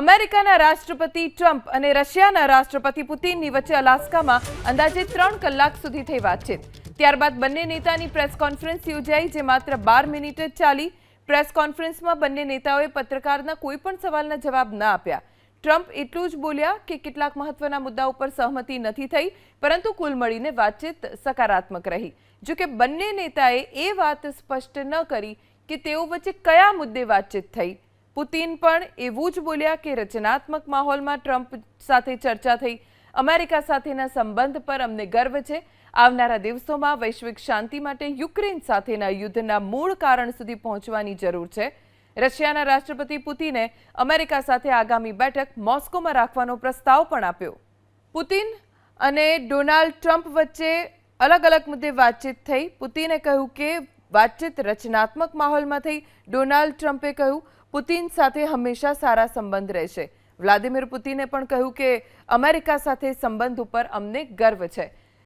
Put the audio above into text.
અમેરિકાના રાષ્ટ્રપતિ ટ્રમ્પ અને રશિયાના રાષ્ટ્રપતિ પુતિનની વચ્ચે અલાસ્કામાં અંદાજે ત્રણ કલાક સુધી થઈ વાતચીત ત્યારબાદ બંને નેતાની પ્રેસ કોન્ફરન્સ યોજાઈ, જે માત્ર બાર મિનિટ જ ચાલી. પ્રેસ કોન્ફરન્સમાં બંને નેતાઓએ પત્રકારના કોઈ પણ સવાલના જવાબ ન આપ્યા. ટ્રમ્પ એટલું જ બોલ્યા કે કેટલાક મહત્વના મુદ્દા ઉપર સહમતિ નથી થઈ, પરંતુ કુલ મળીને વાતચીત સકારાત્મક રહી. જો કે બંને નેતાએ એ વાત સ્પષ્ટ ન કરી કે તેઓ વચ્ચે કયા મુદ્દે વાતચીત થઈ. પુતિન પણ એવું જ બોલ્યા કે રચનાત્મક માહોલમાં ટ્રમ્પ સાથે ચર્ચા થઈ. અમેરિકા સાથેના સંબંધ પર અમને ગર્વ છે. આવનારા દિવસોમાં વૈશ્વિક શાંતિ માટે યુક્રેન સાથેના યુદ્ધના મૂળ કારણ સુધી પહોંચવાની જરૂર છે. રશિયાના રાષ્ટ્રપતિ પુતિને અમેરિકા સાથે આગામી બેઠક મોસ્કોમાં રાખવાનો પ્રસ્તાવ પણ આપ્યો. પુતિન અને ડોનાલ્ડ ટ્રમ્પ વચ્ચે અલગ અલગ મુદ્દે વાતચીત થઈ. પુતિને કહ્યું કે વાતચીત રચનાત્મક માહોલમાં થઈ ડોનાલ્ડ ટ્રમ્પે કહ્યું, પુતિન સાથે હંમેશા સારા સંબંધ રહેશે. વ્લાદિમીર પુતિને પણ કહ્યું કે, અમેરિકા સાથે સંબંધ ઉપર અમને ગર્વ છે.